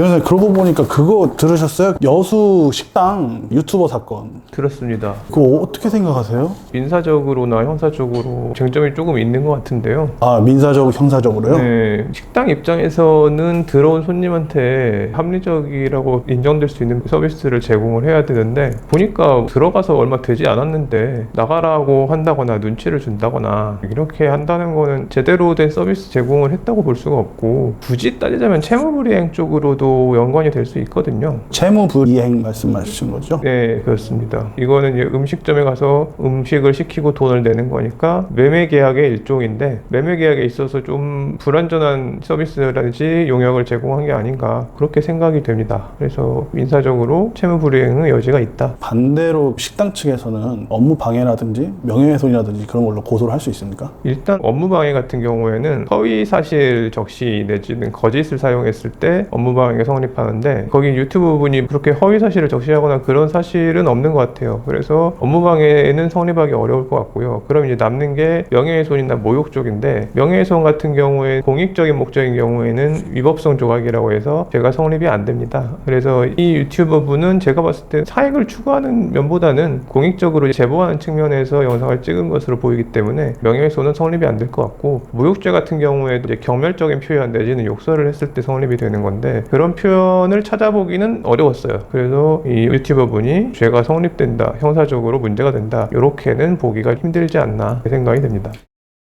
변호사님 그러고 보니까 그거 들으셨어요? 여수 식당 유튜버 사건. 그렇습니다. 그거 어떻게 생각하세요? 민사적으로나 형사적으로 쟁점이 조금 있는 것 같은데요. 아 민사적, 형사적으로요? 네, 식당 입장에서는 들어온 손님한테 합리적이라고 인정될 수 있는 서비스를 제공을 해야 되는데 보니까 들어가서 얼마 되지 않았는데 나가라고 한다거나 눈치를 준다거나 이렇게 한다는 거는 제대로 된 서비스 제공을 했다고 볼 수가 없고 굳이 따지자면 채무불이행 쪽으로도 연관이 될 수 있거든요. 채무 불이행 말씀하신 거죠? 네, 그렇습니다. 이거는 이제 음식점에 가서 음식을 시키고 돈을 내는 거니까 매매 계약의 일종인데 매매 계약에 있어서 좀 불완전한 서비스라든지 용역을 제공한 게 아닌가 그렇게 생각이 됩니다. 그래서 민사적으로 채무 불이행의 여지가 있다. 반대로 식당 측에서는 업무 방해라든지 명예훼손이라든지 그런 걸로 고소를 할 수 있습니까? 일단 업무 방해 같은 경우에는 허위 사실 적시 내지는 거짓을 사용했을 때 업무 방해 가 성립하는데 거기 유튜브 분이 그렇게 허위 사실을 적시하거나 그런 사실은 없는 것 같아요. 그래서 업무방해는 성립하기 어려울 것 같고요. 그럼 이제 남는 게 명예훼손이나 모욕 쪽인데 명예훼손 같은 경우에 공익적인 목적인 경우에는 위법성 조각이라고 해서 제가 성립이 안 됩니다. 그래서 이 유튜버 분은 제가 봤을 때 사익을 추구하는 면보다는 공익적으로 제보하는 측면에서 영상을 찍은 것으로 보이기 때문에 명예훼손은 성립이 안 될 것 같고 모욕죄 같은 경우에도 경멸적인 표현 내지는 욕설을 했을 때 성립이 되는 건데 그런 표현을 찾아보기는 어려웠어요. 그래서 이 유튜버 분이 죄가 성립된다, 형사적으로 문제가 된다 이렇게는 보기가 힘들지 않나 생각이 됩니다.